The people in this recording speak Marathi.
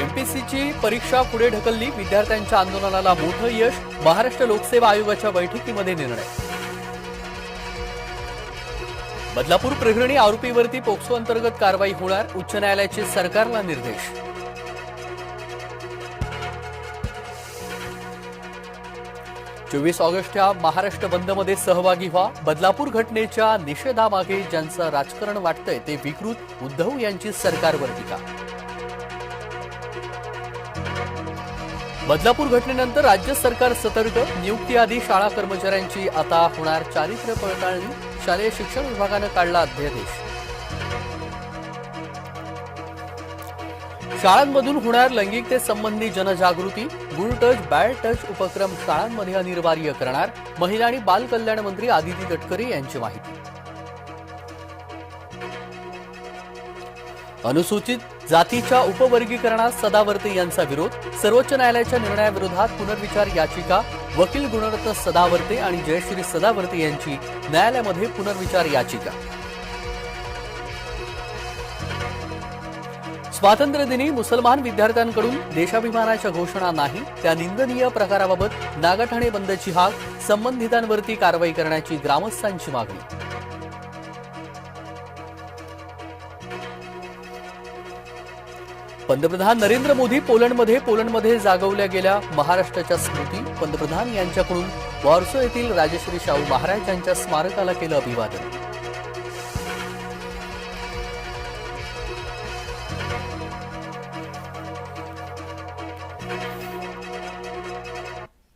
एमपीसीची परीक्षा पुढे ढकलली. विद्यार्थ्यांच्या आंदोलनाला मोठं यश. महाराष्ट्र लोकसेवा आयोगाच्या बैठकीमध्ये निर्णय. बदलापूर प्रकरणी आरोपीवरती पोक्सो अंतर्गत कारवाई होणार. उच्च न्यायालयाचे सरकारला निर्देश. चोवीस ऑगस्टच्या महाराष्ट्र बंदमध्ये सहभागी व्हा. बदलापूर घटनेच्या निषेधामागे ज्यांचं राजकारण वाटतंय ते विकृत. उद्धव यांची सरकारवर टीका. बदलापूर घटनेनंतर राज्य सरकार सतर्क. नियुक्ती आधी शाळा कर्मचाऱ्यांची. आता होणार चारित्र्य पडताळणी. शालेय शिक्षण विभागानं काढला अध्यादेश. शाळांमधून होणार लैंगिकते संबंधी जनजागृती गुड टच बॅड टच उपक्रम शाळांमध्ये अनिवार्य करणार महिला आणि बाल कल्याण मंत्री आदिती तटकरे यांची माहिती. अनुसूचित जातीच्या उपवर्गीकरणात सदावर्ते यांचा विरोध सर्वोच्च न्यायालयाच्या निर्णयाविरोधात पुनर्विचार याचिका वकील गुणरत्न सदावर्ते आणि जयश्री सदावर्ते यांची न्यायालयामध्ये पुनर्विचार याचिका. स्वातंत्र्यदिनी मुसलमान विद्यार्थ्यांकडून देशाभिमानाच्या घोषणा नाही त्या निंदनीय प्रकाराबाबत नागाठाणे बंदची हाक संबंधितांवरती कारवाई करण्याची ग्रामस्थांची मागणी. पंतप्रधान नरेंद्र मोदी पोलंडमध्ये पोलंडमध्ये जागवल्या गेल्या महाराष्ट्राच्या स्मृती. पंतप्रधान यांच्याकडून वॉर्सो येथील राजश्री शाहू महाराज यांच्या स्मारकाला केलं अभिवादन.